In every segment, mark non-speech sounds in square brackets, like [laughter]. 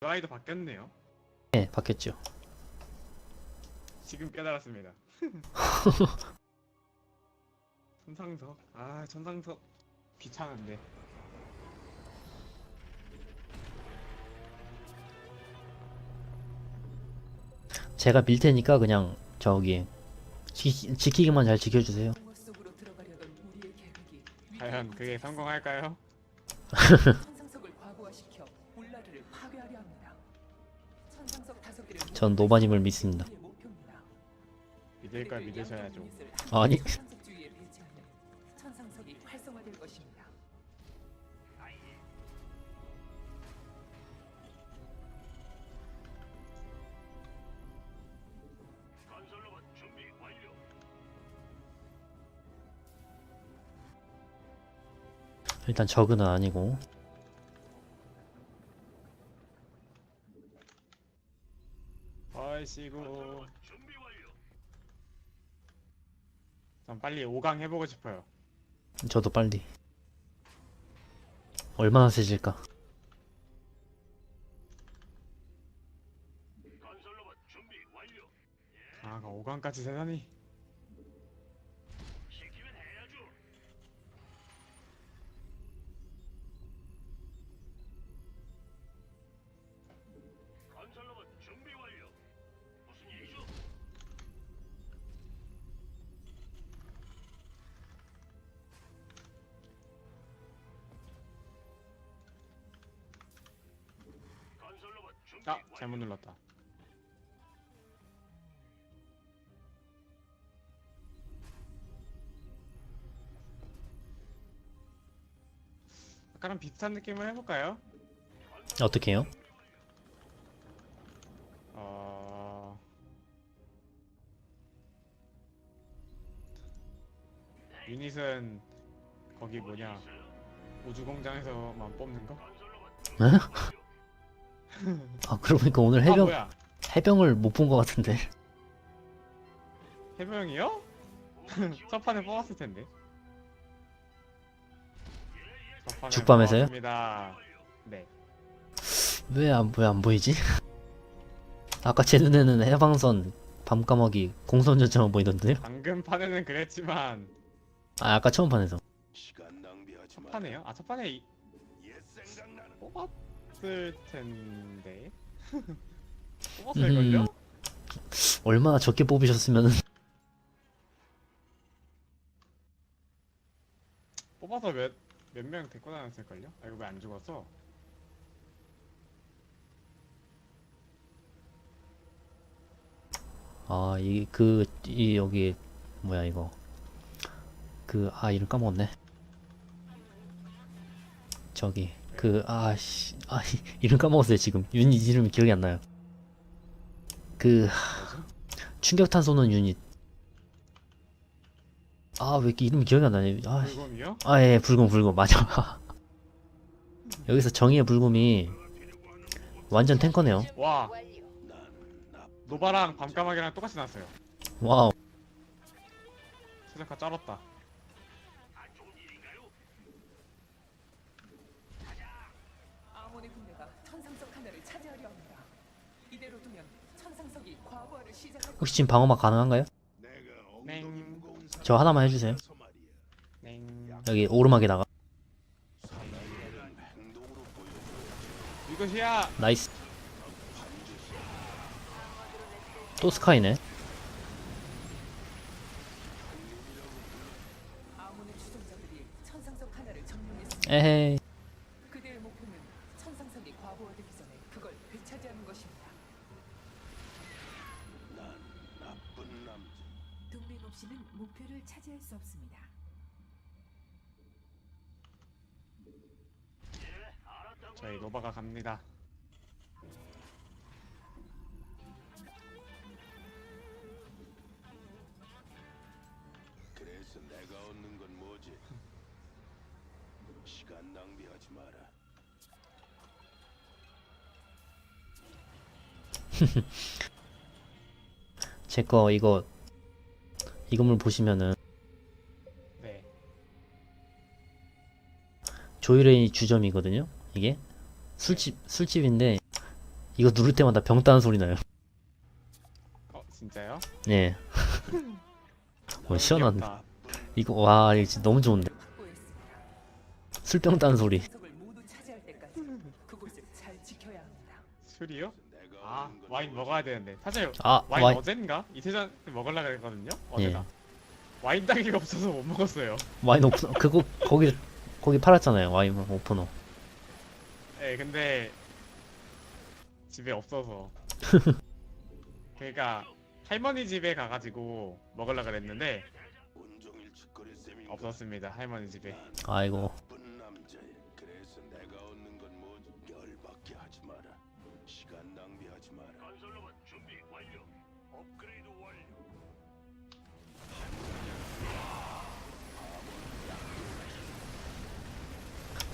라이도 바뀌었네요. 네, 바뀌었죠. 지금 깨달았습니다. [laughs] 천상석. 아 천상석 귀찮은데. 제가 밀 테니까 그냥 저기 지, 지키기만 잘 지켜주세요. 공허 속으로 들어가려던 우리의 계획이 과연 그게 성공할까요? [laughs] 전 노바님을 믿습니다. 믿을 걸 믿으셔야죠. 아니. 천상석이 활성화될 것입니다. 일단 저그는 아니고 얼씨구. 전 빨리 5강 해보고 싶어요. 저도 빨리 얼마나 세질까? 아, 5강까지 세다니. 아, 잘못 눌렀다. 아까랑 비슷한 느낌을 해볼까요? 어떻게 해요? 어... 유닛은 거기 뭐냐 우주공장에서만 뽑는 거? 아 그러고 보니까 오늘 아 해병 뭐야 해병을 못 본 것 같은데 [laughs] 해병이요? [laughs] 첫 판에 뽑았을 텐데 첫 판에 죽밤에서요? 뽑았습니다. 네 왜안왜안 보이지? 아까 제 눈에는 해방선 밤까마귀 공선전처럼 보이던데요? 방금 판에는 그랬지만 아 아까 처음 판에서 첫 마. 판에요? 아 첫 판에 이- 옛 생각나는 뽑았을 텐데 [laughs] 뽑았을걸요? 음. 얼마나 적게 뽑으셨으면은 뽑아서 몇 몇 명 데리고 다녔을걸요? 아 이거 왜 안 죽었어? 아 이 그 이 여기 뭐야 이거 그 아 이름 까먹었네 저기 그 아씨 아 이름 까먹었어요 지금 유닛 이름이 기억이 안 나요 그 하, 충격탄 쏘는 유닛 아 왜 이렇게 이름이 기억이 안 나냐 아 불곰이요? 아, 예, 불금, 불금, 맞아. [laughs] 여기서 정의의 불금이 완전 탱커네요. 와. 노바랑 밤까마귀랑 똑같이 났어요 와우. 최적화 쩔었다 아몬의 군대가 천상석 하나를 차지하려 합니다. 이대로 두면 천상석이 과부하를 시작할 혹시 지금 방어막 가능한가요? 저 하나만 해주세요. 여기 오르막에다가. 이것이야 나이스. 또 스카이네. 아몬의 추종자들이 천상석 하나를 점령했습니다. 에헤이. 그들의 목표는 천상석이 과부하되기 전에 그걸 되찾이하는 것입니다. 없이는 목표를 차지할 수 없습니다. 저희 노바가 갑니다 그래서 내가 얻는 건 뭐지? 시간 낭비하지 마라. [laughs] 제 거 이거 이 건물 보시면은 네 조이레이 주점이거든요. 이게 술집 술집인데 이거 누를 때마다 병 따는 소리 나요. 어 진짜요? 예. [laughs] 어, 시원한. 귀엽다. 이거 와 이거 진짜 너무 좋은데. 술병 따는 소리. 성을 모두 차지할 때까지 그곳을 잘 지켜야 합니다. 술이요? 아 와인? 먹어야 되는데 사실 아 와인 와인 어젠가 이틀 전에 먹으려 그랬거든요. 어제가 예. 와인 따기가 없어서 못 먹었어요. 와인 오픈 그거 거기 거기 팔았잖아요 와인 오프너. 예 근데 집에 없어서 [laughs] 그러니까 할머니 집에 가가지고 먹으려 그랬는데? 없었습니다 할머니 집에 아이고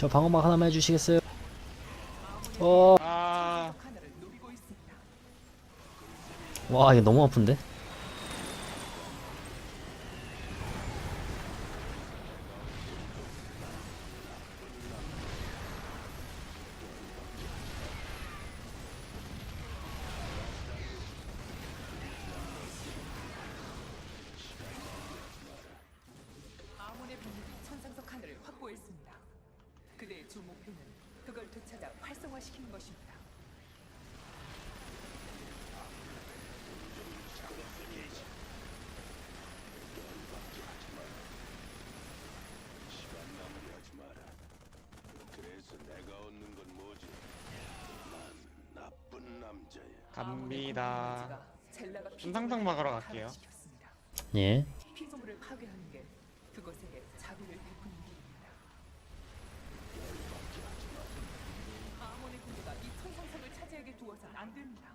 저 방어막 하나만 해주시겠어요? 어. 아. 와 이거 너무 아픈데? 아몬의 병력이 천상석 하나를 확보했습니다. 그대의 주 목표는 그걸 활성화시키는 것입니다. 시간 낭비하지 마라. 그래서 내가 얻는 건 뭐지? 난 나쁜 남자야. 갑니다. 젤라가 천상석 먹으러 갈게요. 예. 피조물을 파괴하는 게 그것에게 자비를 베푸는 길입니다. 아몬의 군대가 이 천상석을 차지하게 두어선 안 됩니다.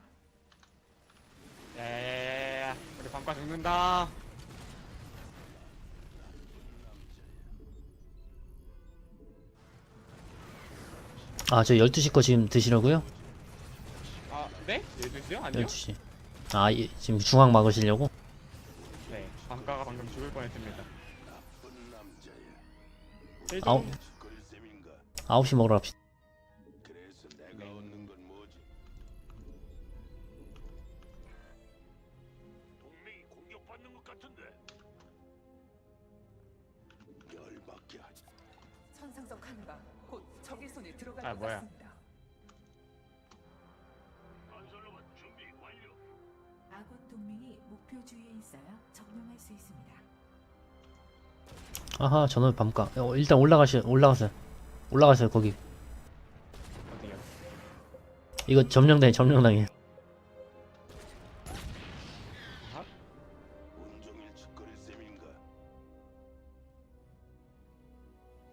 야야야야야 우리 밤과 죽는다. 아 저 12시 거 지금 드시려고요? 아 네? 12시요? 아니요? 12시. 아 예, 지금 중앙 막으시려고? 네 밤가가 방금 죽을 뻔했습니다. 셈인가? 9시 먹으러 갑시다. 아하 저는 밤가. 어, 일단 올라가시 올라가세요. 올라가세요 거기. 어디요? 이거 점령당해 점령당해.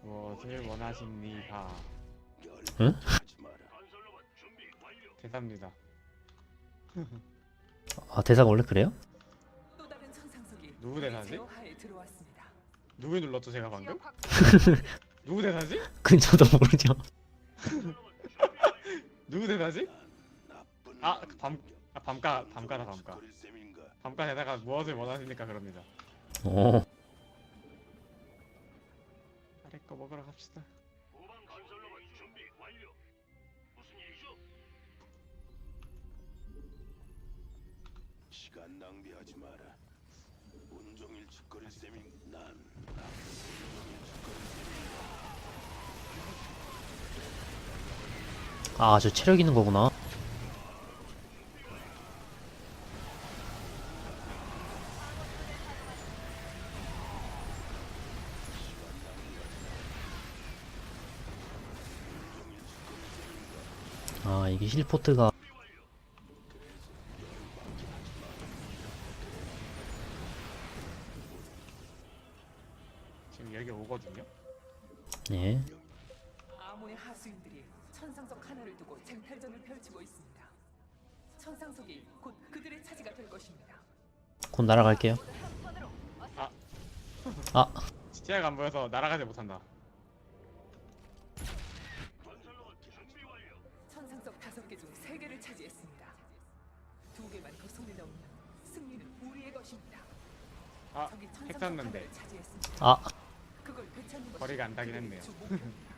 무엇을 원하십니까? 응? 대사입니다. 아 대사가 원래 그래요? 누구 대사지? 제어하에 들어왔습니다. 누구 눌렀죠 제가 방금? [laughs] 누구 대사지? 그건 저도 모르죠. [laughs] 누구 대사지? 아. 밤- 아, 밤가, 밤가다, 밤가. 짓거릴 셈인가? 밤가 대사가 무엇을 원하십니까 그럽니다. 오. 아래 거 먹으러 갑시다. 시간 낭비하지 마라. 온종일 짓거릴 셈인 난 아 저 체력 있는 거구나. 아 이게 힐포트가 천상석이 곧 그들의 차지가 될 것입니다. 곧 날아갈게요. 아 시야가 안 보여서 날아가지 못한다. 천상석 다섯 개 중 세 개를 차지했습니다. 두 개만 더 손에 넣으면 승리는 우리의 것입니다. 아, 적이 천상석. 하나를 차지했습니다. 아. 그걸 되찾는 것이 거리가 안 닿긴 그들의 했네요. 주 목표입니다.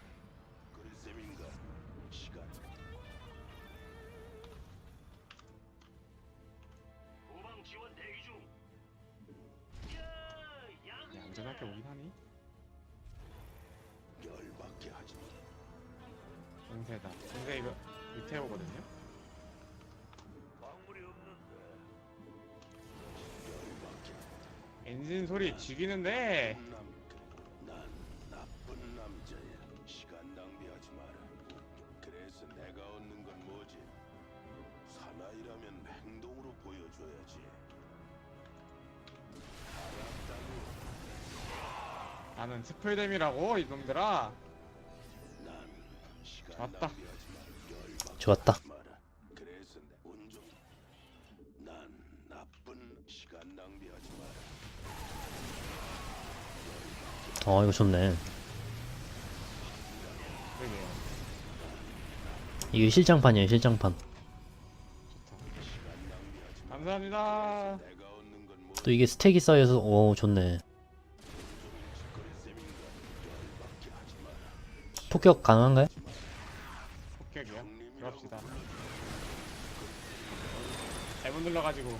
이상하게 오긴 하니? 열받게 하지 마. 공세다. 공세 이거 밑에 오거든요. 엔진 소리 죽이는데 나는 스플뎀이라고 이놈들아. 좋았다. 좋았다. 어 이거 좋네. 그러게요. 이게 실장판이에요 실장판. 감사합니다. 또 이게 스택이 쌓여서 오 좋네. 폭격 가능한가요? 폭격이요. 들어갑시다. 잘못 눌러가지고.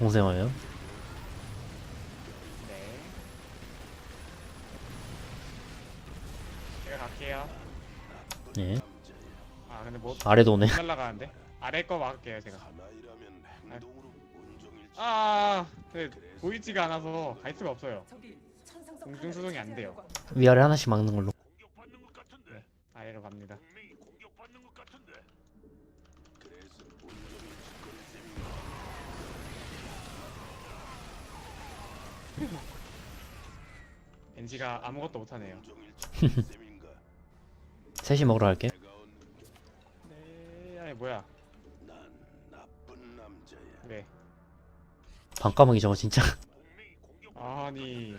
공생화요? 네. 제가 갈게요. 예. 아 근데 뭐 아래도 오네. 날라가는데 아래 거 막을게요 제가. 아, 네, 보이지가 않아서 갈 수가 없어요. 공중 수송이 안 돼요. 위아래 하나씩 막는 걸로. 같은데. 아래로 갑니다. 분명히 공격받는 것 같은데. 그래서 온종일 짓거릴 셈인가? 엔지가 아무것도 못하네요. [laughs] 셋이 먹으러 갈게. 네, 아니 뭐야? 네. 반까먹이 저거 진짜. [laughs] 아니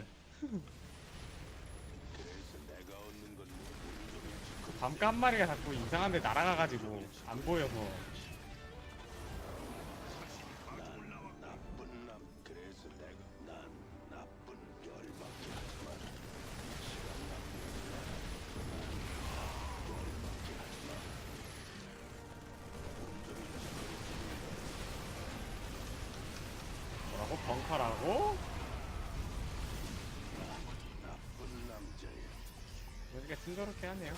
그래서 내가 얻는 건 온종일 짓거릴 밤까 한 마리가 자꾸 이상한데 날아가가지고 안 보여서 친절하게 하네요.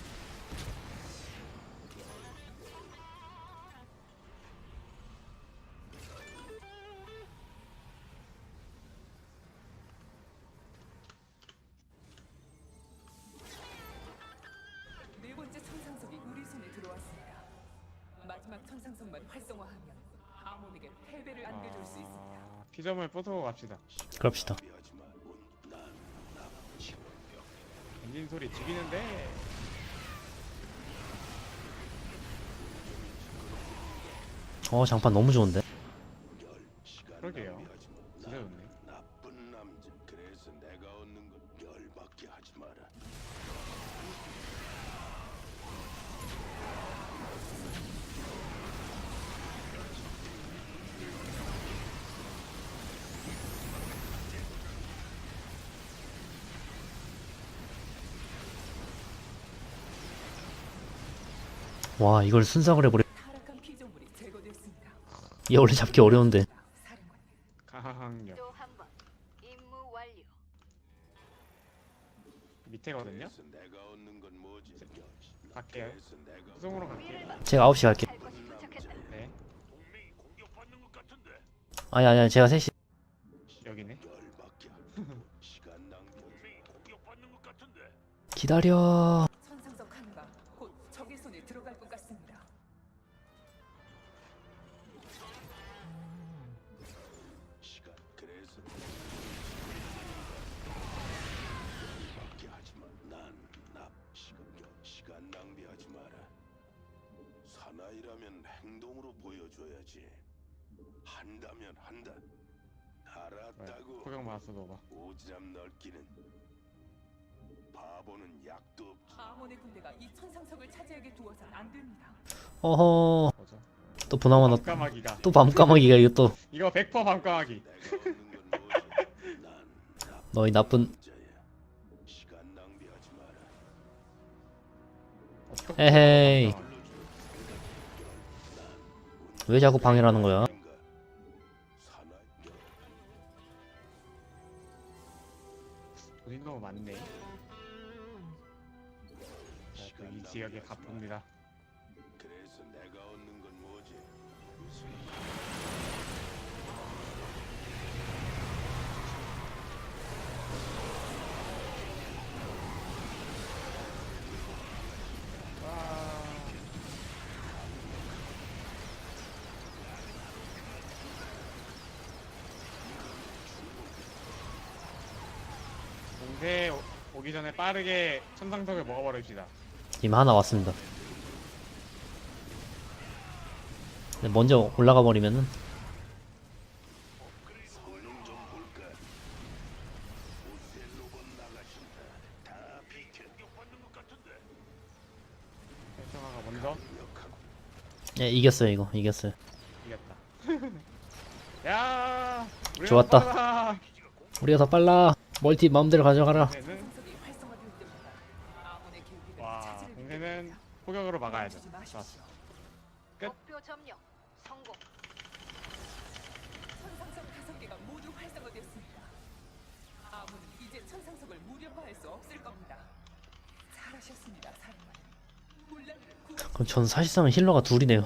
네 번째 천상석이 우리 손에 들어왔습니다. 마지막 천상석만 활성화하면 아몬에게 패배를 안겨줄 수 있습니다. 아, 피점을 뽀쏘고 갑시다. 그럽시다. 엔진 소리 죽이는데 어 장판 너무 좋은데. 그러게요. 진짜 난 좋네. 나쁜 남자. 그래서 내가 얻는 건 열받게 하지 마라. 와 이걸 순삭을 해버려. 얘 원래 잡기 어려운데. 밑에거든요. 제가 9시 갈게. 아니 아니 제가 셋이. 여기네. 기다려. 시간 낭비하지 마라. 사나이라면 행동으로 보여줘야지. 한다면 한다. 알았다고. 포격 맞았어 너가. 오지랖 넓기는 바보는 약도 없지. 아몬의 군대가 이 천상석을 차지하게 두어선 안 됩니다. 어허 뭐죠? 또 보나마 나 밤까마귀가. 또 밤까마귀가 이거 또 이거 100% 밤까마귀. 내가 얻는 건 뭐지? 난 너희 나쁜 에헤이. 왜 자꾸 방해를 하는 거야? 돈이 너무 많네. 자, 또이 지역에 가봅니다. 공세 오- 오기 전에 빠르게 천상석을 먹어버립시다. 이미 하나 왔습니다. 근데 먼저 올라가 버리면은 성능 좀 볼까? 호텔 로봇 나가신다. 다 비켜. 받는 것 같은데. 헬성아가 먼저 역하고 예 이겼어요 이거 이겼어요. 이겼다. [laughs] 야, 우리가 좋았다. 빠르다. 우리가 더 빨라. 멀티 마음대로 가져가라. 공세는 와, 공세는 포격으로 막아야죠. 좋았어. 끝. 목표 점령. 성공. 천상석 다섯 개가 모두 활성화되었습니다. 아몬은 이제 천상석을 무력화할 수 없을 겁니다. 잘하셨습니다, 사령관. 혼란을 구 그럼 전 사실상 힐러가 둘이네요.